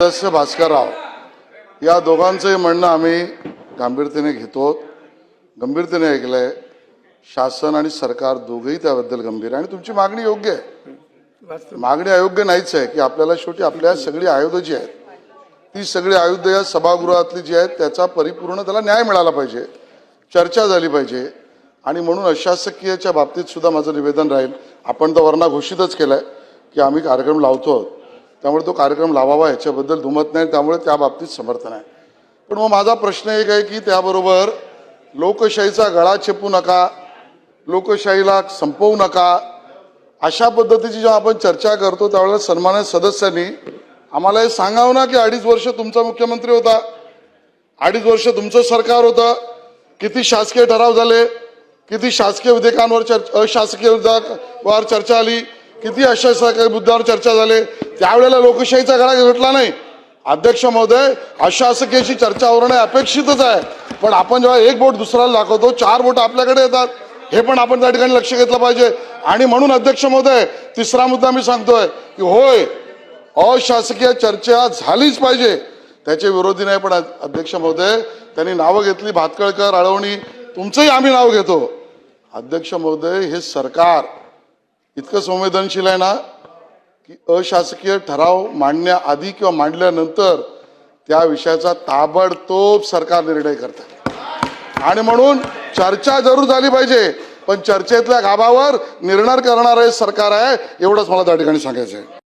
सदस्य भास्करराव या दोघांचंही म्हणणं आम्ही गांभीर्याने घेतो. गंभीरतेने ऐकलंय. शासन आणि सरकार दोघंही त्याबद्दल गंभीर आहे. आणि तुमची मागणी योग्य आहे. मागणी अयोग्य नाहीच आहे की आपल्याला शेवटी आपल्या सगळी आयुध जी आहेत ती सगळी आयुध या सभागृहातली जी आहेत त्याचा परिपूर्ण त्याला न्याय मिळाला पाहिजे चर्चा झाली पाहिजे. आणि म्हणून अशासकीयच्या बाबतीत सुद्धा माझं निवेदन राहील. आपण तर वरणा घोषितच केलंय की आम्ही कार्यक्रम लावतो आहोत. त्यामुळे तो कार्यक्रम लावावा याच्याबद्दल दुमत नाही त्यामुळे त्या बाबतीत समर्थन आहे. पण मग माझा प्रश्न एक आहे की त्याबरोबर लोकशाहीचा गळा छेपू नका लोकशाहीला संपवू नका अशा पद्धतीची जेव्हा आपण चर्चा करतो त्यावेळेला सन्मानित सदस्यांनी आम्हाला हे सांगावं ना की अडीच वर्ष तुमचा मुख्यमंत्री होता अडीच वर्ष तुमचं सरकार होतं किती शासकीय ठराव झाले किती शासकीय विधेयकांवर चर्चा अशासकीय विधेयकावर चर्चा आली किती अशासकीय मुद्द्यावर चर्चा झाले त्यावेळेला लोकशाहीचा गळा घेतला नाही. अध्यक्ष महोदय अशासकीयशी चर्चा होणं अपेक्षितच आहे. पण आपण जेव्हा एक बोट दुसऱ्याला दाखवतो चार बोट आपल्याकडे येतात. हे पण आपण त्या ठिकाणी लक्ष घेतलं पाहिजे. आणि म्हणून अध्यक्ष महोदय तिसरा मुद्दा मी सांगतोय की होय अशासकीय चर्चा झालीच पाहिजे. त्याचे विरोधी नाही पण अध्यक्ष महोदय त्यांनी नावं घेतली भातकळकर अळवणी तुमचंही आम्ही नाव घेतो. अध्यक्ष महोदय हे सरकार इतकं संवेदनशील आहे ना की अशासकीय ठराव मांडण्याआधी किंवा मांडल्यानंतर त्या विषयाचा ताबडतोब सरकार निर्णय करतात आणि म्हणून चर्चा जरूर झाली पाहिजे पण चर्चेतल्या गाभावर निर्णय करणार सरकार आहे एवढंच मला त्या ठिकाणी सांगायचं आहे